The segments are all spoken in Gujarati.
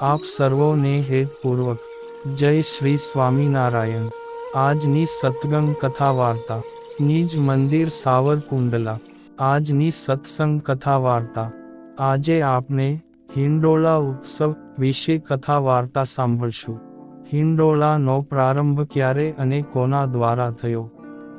આપ સર્વોને હેતપૂર્વક જય શ્રી સ્વામિનારાયણ. આજની સતગંગ કથા વાર્તા. નિજ મંદિર સાવરકુંડલા. આજની સત્સંગ કથા વાર્તા. આજે આપણે હિંડોળા ઉત્સવ વિશે કથા વાર્તા સાંભળશું. હિંડોળાનો પ્રારંભ ક્યારે અને કોના દ્વારા થયો?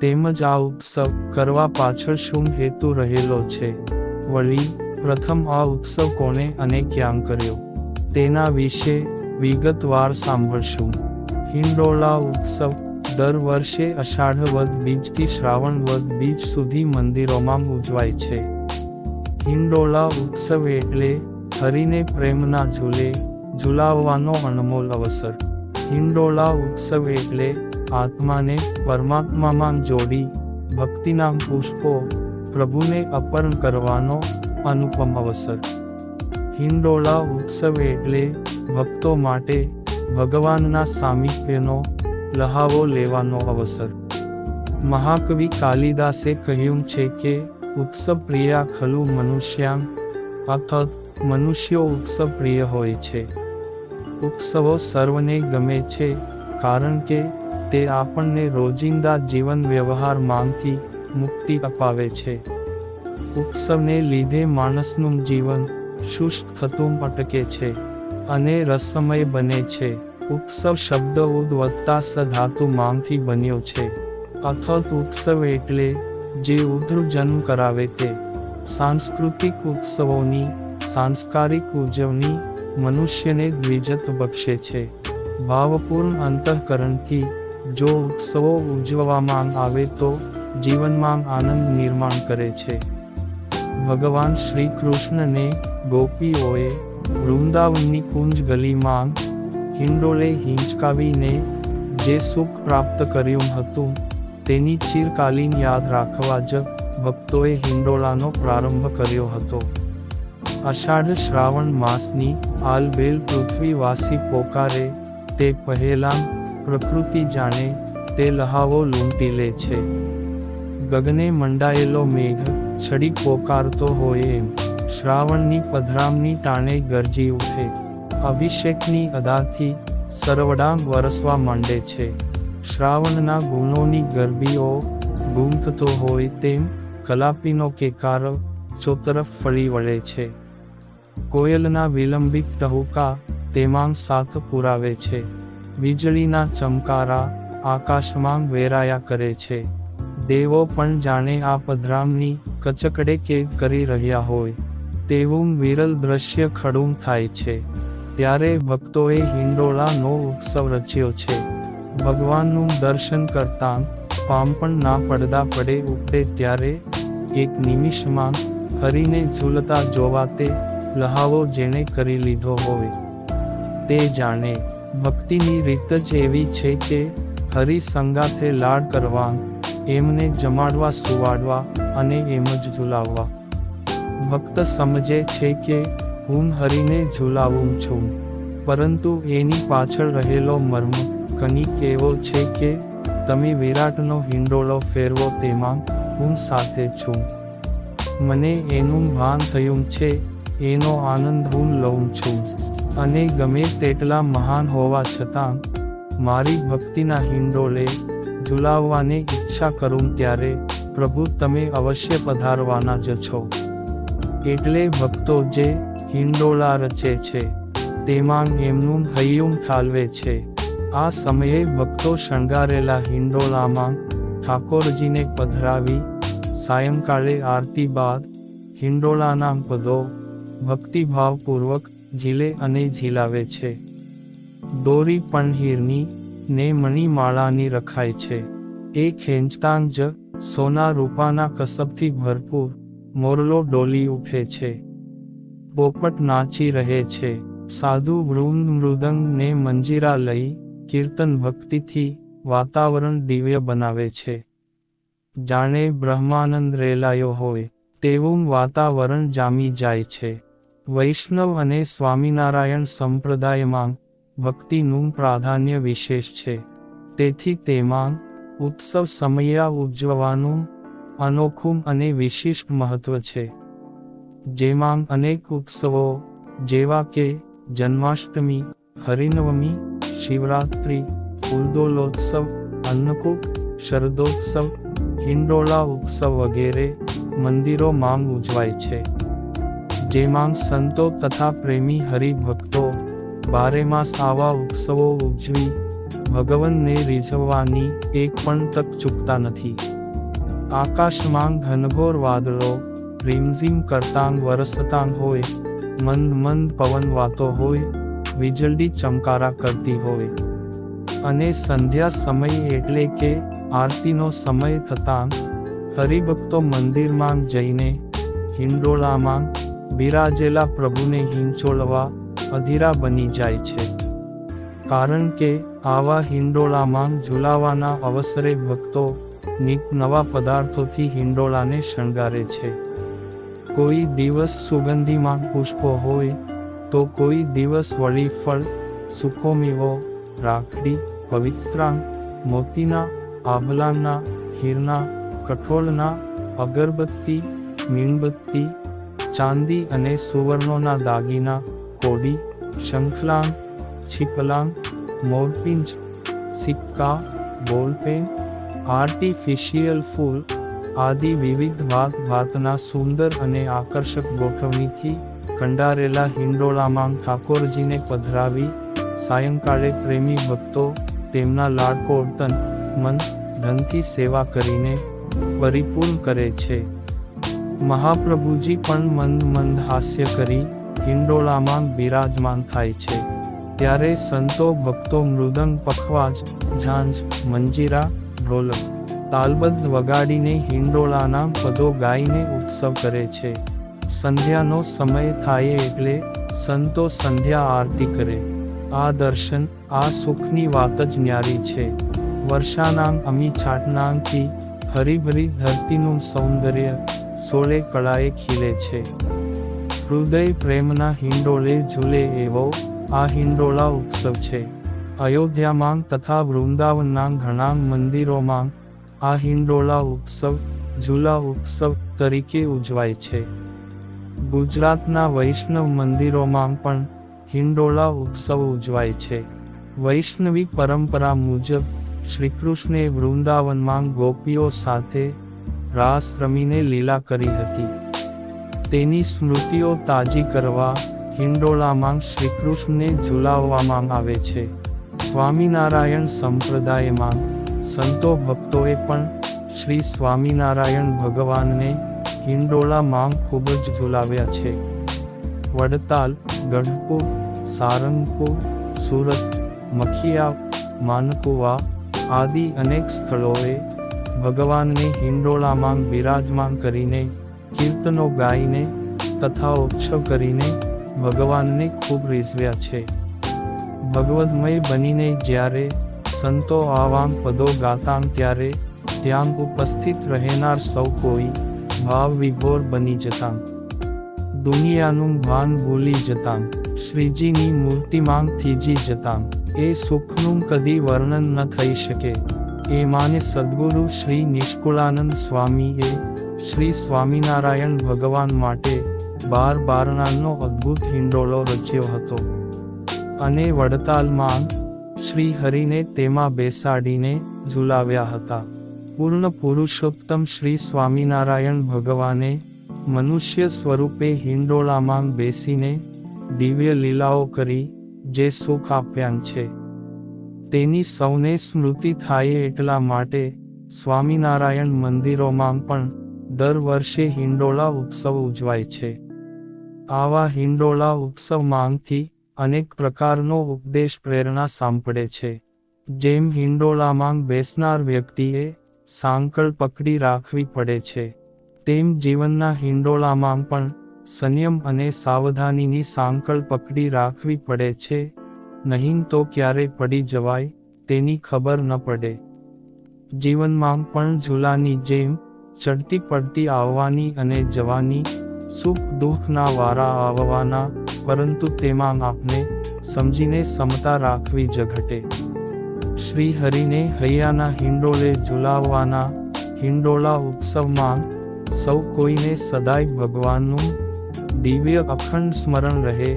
તેમજ આ ઉત્સવ કરવા પાછળ શું હેતુ રહેલો છે? વળી, પ્રથમ આ ઉત્સવ કોને અને ક્યાં કર્યો? તેના વિશે વિગતવાર સાંભળશું. હિંડોળા ઉત્સવ, દર વર્ષે અષાઢ વદ બીજથી શ્રાવણ વદ બીજ સુધી મંદિરોમાં ઉજવાય છે. હિંડોળા ઉત્સવ એટલે હરીને પ્રેમના ઝૂલે, ઝુલાવવાનો અનમોલ અવસર. હિંડોળા ઉત્સવ એટલે આત્માને પરમાત્મામાં જોડી, ભક્તિના પુષ્પો પ્રભુને અર્પણ કરવાનો અનુપમ અવસર. હિંડોળા ઉત્સવ એટલે ભક્તો માટે ભગવાનના સામીપ્યનો લહાવો લેવાનો અવસર. મહાકવિ કાલિદાસે કહ્યું છે કે, ઉત્સવ પ્રિયા ખલુ મનુષ્યાંગ, અથત મનુષ્યો ઉત્સવ પ્રિય હોય છે. ઉત્સવો સર્વને ગમે છે, કારણ કે તે આપણને રોજિંદા જીવન વ્યવહાર માંગથી મુક્તિ અપાવે છે. ઉત્સવને લીધે માણસનું જીવન શુષ્ક થતું અટકે છે અને રસમય બને છે. ઉત્સવ શબ્દ ઉદ્વત્તા સધાતુ માંથી બન્યો છે. અથત ઉત્સવ એટલે જે ઉધ્ર જન્મ કરાવે તે. સાંસ્કૃતિક ઉત્સવોની, સાંસ્કારિક ઉજવણી મનુષ્યને દ્વિજત બક્ષે છે. ભાવપૂર્ણ અંતઃકરણથી જો ઉત્સવો ઉજવવામાં આવે તો જીવનમાં આનંદ નિર્માણ કરે છે. ભગવાન શ્રી કૃષ્ણને ગોપીઓએ વૃંદાવનની કુંજ ગલીમાં હિંડોળે હિંચકાવીને જે સુખ પ્રાપ્ત કર્યું હતું, તેની ચિરકાલીન યાદ રાખવા જ ભક્તોએ હિંડોળાનો પ્રારંભ કર્યો હતો. અષાઢ શ્રાવણ માસની આલબેલ પૃથ્વીવાસી પોકારે તે પહેલા પ્રકૃતિ જાણે તે લહાવો લૂંટી લે છે. ગગને મંડાયેલો મેઘ છડી પોકારતો હોય એમ. શ્રાવણની પધરામની ટાણે ગરજી ઉઠે. અભિષેકની અદાથી સરવડામ વરસવા માંડે છે. શ્રાવણના ગુણોની ગરબીઓ ગુંથતો હોય તેમ કલાપીનો કેકાર ચોતરફ ફળી વળે છે. કોયલના વિલંબિત ટહુકા તેમાં સાથ પુરાવે છે. વીજળીના ચમકારા આકાશમાં વેરાયા કરે છે. દેવો પણ જાણે આ પધરામની કચકડે કે કરી રહ્યા હોય. તેવું વિરલ દ્રશ્ય ખડું થાય છે. ત્યારે ભક્તોએ હિંડોળાનો ઉત્સવ રચ્યો છે. ભગવાનનું દર્શન કરતા ના પડદા પડે ઉપડે ત્યારે એક નિમિષમાં હરીને ઝૂલતા જોવા તે લહાવો જેણે કરી લીધો હોય. તે જાણે ભક્તિની રીત જ એવી છે કે હરી સંગાથે લાડ કરવા એમને જમાડવા, સુવાડવા અને એમ જ ઝુલાવવા. ભક્ત સમજે છે કે હું હરિને ઝુલાવું છું. પરંતુ એની પાછળ રહેલો મર્મ કનિક એવો છે કે તમે વિરાટનો હિંડોળો ફેરવો તેમાં હું સાથે છું. મને એનું ભાન થયું છે, એનો આનંદ હું લઉં છું. અને ગમે તેટલા મહાન હોવા છતાં, મારી ભક્તિના હિંડોળે ઝુલાવવાની ઈચ્છા કરું ત્યારે, પ્રભુ, તમે અવશ્ય પધારવાના જ છો. એટલે ભક્તો જે હિંડોળા રચે છે, તેમાં એમનું હૈયું ઠાલવે છે. આ સમયે ભક્તો શણગારેલા હિંડોળામાં ઠાકોરજીને પધરાવી, સાયંકાળે આરતી બાદ હિંડોળાના પદો ભક્તિભાવપૂર્વક ઝીલે અને ઝીલાવે છે. દોરી પણ હીરની ને મણિમાળાની રખાય છે. એ ખેંચતાં જ સોના રૂપાના કસબથી ભરપૂર મોરલો ડોલી ઉઠે છે. પોપટ નાચી રહે છે. સાધુ વૃંદ મૃદંગ ને મંજીરા લઈ કીર્તન ભક્તિથી વાતાવરણ દિવ્ય બનાવે છે. જાણે બ્રહ્માનંદ રેલાયો હોય, તેવું વાતાવરણ જામી જાય છે. વૈષ્ણવ અને સ્વામિનારાયણ સંપ્રદાયમાં ભક્તિનું પ્રાધાન્ય વિશેષ છે. તેથી તેમાં ઉત્સવ સમયા ઉજવવાનું અનોખું અને વિશિષ્ટ મહત્વ છે. જેમાં અનેક ઉત્સવો, જેવા કે જન્માષ્ટમી, હરિનવમી, શિવરાત્રિ ઉર્દોલોત્સવ અન્નકૂટ, શરદોત્સવ, હિંડોળા ઉત્સવ વગેરે મંદિરો માંગ ઉજવાય છે. જેમાં સંતો તથા પ્રેમી હરિભક્તો બારેમાસ આવા ઉત્સવો ઉજવી ભગવનને રીઝવવાની એક પણ તક ચૂકતા નથી. આકાશમાં ઘનઘોર વાદળો, રીમઝીમ કરતાંગ વરસતાંગ હોય, મંદ મંદ પવન વાતો હોય, વીજળી ચમકારા કરતી હોય. અને સંધ્યા સમય એટલે કે આરતીનો સમય થતાં હરિભક્તો મંદિરમાં જઈને હિંડોળામાં બિરાજેલા પ્રભુને હિંચોળવા અધીરા બની જાય છે. કારણ કે, આવા હિંડોળામાં ઝુલાવાના અવસરે ભક્તો નિક નવા પદાર્થોથી હિંડોળાને શણગારે છે. કોઈ દિવસ સુગંધીમાં પુષ્પો હોય, તો કોઈ દિવસ વળી ફળ સુકો મેવો રાખડી, પવિત્રાંગ, મોતીના આભલાના હીરના, કઠોળના, અગરબત્તી, મીણબત્તી, ચાંદી અને સુવર્ણોના દાગીના કોડી શંખલાંગ છીપલાંગ મોરપિંચ સિક્કા બોલપેન આર્ટિફિશિયલ ફૂલ આદિ વિવિધ ભાત ભાતના સુંદર અને આકર્ષક ગોઠવણીથી કંડારેલા હિંડોળામાં ઠાકોરજીને પધરાવી સાયંકાળે પ્રેમી ભક્તો તેમના લાડકોડતન મન, ધનથી સેવા કરીને પરિપૂર્ણ કરે છે. મહાપ્રભુજી પણ મંદ મંદ હાસ્ય કરી હિંડોળામાં બિરાજમાન થાય છે. ત્યારે સંતો ભક્તો મૃદંગ પખવાજ, ઝાંઝ, મંજીરા, ઢોલક, તાલબદ્ધ વગાડીને હિંડોળાના પદો ગાઈને ઉત્સવ કરે છે. સંધ્યાનો સમય થાય એટલે સંતો સંધ્યા આરતી કરે. આ દર્શન, આ સુખની વાત જ ન્યારી છે. વર્ષાનાંગ અમી છાટનાંગથી હરીભરી ધરતીનું સૌંદર્ય સોળે કળાએ ખીલે છે. હૃદય પ્રેમના હિંડોળે ઝૂલે એવો આ હિંડોળા ઉત્સવ છે. અયોધ્યામાં તથા વૃંદાવનના ઘણા મંદિરોમાં આ હિંડોળા ઉત્સવ, ઝૂલા ઉત્સવ તરીકે ઉજવાય છે. ગુજરાતના વૈષ્ણવ મંદિરોમાં પણ હિંડોળા ઉત્સવ ઉજવાય છે. વૈષ્ણવી પરંપરા મુજબ શ્રીકૃષ્ણે વૃંદાવનમાં ગોપીઓ સાથે રાસ રમીને લીલા કરી હતી. તેની સ્મૃતિઓ તાજી કરવા હિંડોળામાં શ્રીકૃષ્ણને ઝુલાવવામાં આવે છે. સ્વામિનારાયણ સંપ્રદાયમાં સંતો ભક્તોએ પણ શ્રી સ્વામિનારાયણ ભગવાનને હિંડોળામાં ખૂબ જ ઝુલાવ્યા છે. વડતાલ, ગઢપુર, સારંગપુર, સુરત, મખિયા, માનકુવા આદિ અનેક સ્થળોએ ભગવાનને હિંડોળામાં બિરાજમાન કરીને કીર્તનો ગાઈને, તથા ઉત્સવ કરીને ભગવાનને ખૂબ રીઝવ્યા છે. ભગવદમય બનીને જ્યારે સંતો આવામ પદો ગાતાં ત્યારે ત્યાં ઉપસ્થિત રહેનાર સૌ કોઈ ભાવ વિભોર બની જતાં. દુનિયાનું ભાન ભૂલી જતાં, શ્રીજીની મૂર્તિમાં થીજી જતાં. એ સુખનું કદી વર્ણન ન થઈ શકે. એ માને સદગુરુ શ્રી નિષ્કુળાનંદ સ્વામીએ શ્રી સ્વામિનારાયણ ભગવાન માટે બાર બારણાનો અદ્ભુત હિંડોળો રચ્યો હતો. અને વડતાલમાં શ્રી હરિને તેમાં બેસાડીને ઝુલાવ્યા હતા. પૂર્ણ પુરુષોત્તમ શ્રી સ્વામિનારાયણ ભગવાને મનુષ્ય સ્વરૂપે હિંડોળામાં બેસીને દિવ્ય લીલાઓ કરી જે સુખ આપ્યા છે. તેની સૌને સ્મૃતિ થાય એટલા માટે સ્વામિનારાયણ મંદિરોમાં પણ દર વર્ષે હિંડોળા ઉત્સવ ઉજવાય છે. આવા હિંડોળા ઉત્સવ માંગથી અનેક પ્રકારનો ઉપદેશ પ્રેરણા સાંપડે છે. જેમ હિંડોળામાં બેસનાર વ્યક્તિએ સાંકળ પકડી રાખવી પડે છે, તેમ જીવનના હિંડોળામાં પણ સંયમ અને સાવધાનીની સાંકળ પકડી રાખવી પડે છે. નહીં તો ક્યારે પડી જવાય તેની ખબર ન પડે. જીવનમાં પણ ઝૂલાની જેમ ચડતી પડતી આવવાની અને જવાની સુખ દુઃખના વારા આવવાના, પરંતુ તેમાં આપને સમજીને સમતા રાખવી જ ઘટે શ્રી હરિને હૈયાના હિંડોળે ઝુલાવવાના હિંડોળા ઉત્સવમાં સૌ કોઈને સદાય ભગવાનનું દિવ્ય અખંડ સ્મરણ રહે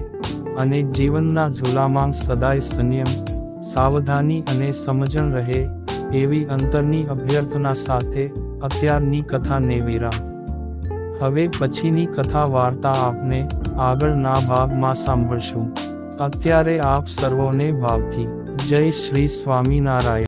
અને જીવનના ઝૂલામાં સદાય સંયમ, સાવધાની અને સમજણ રહે એવી અંતરની અભ્યર્થના સાથે અત્યારની કથાને વિરામ હવે પછીની કથા વાર્તા આપને આગળના ભાગમાં સાંભળશું. અત્યારે આપ સર્વોને ભાવથી. જય શ્રી સ્વામિનારાયણ.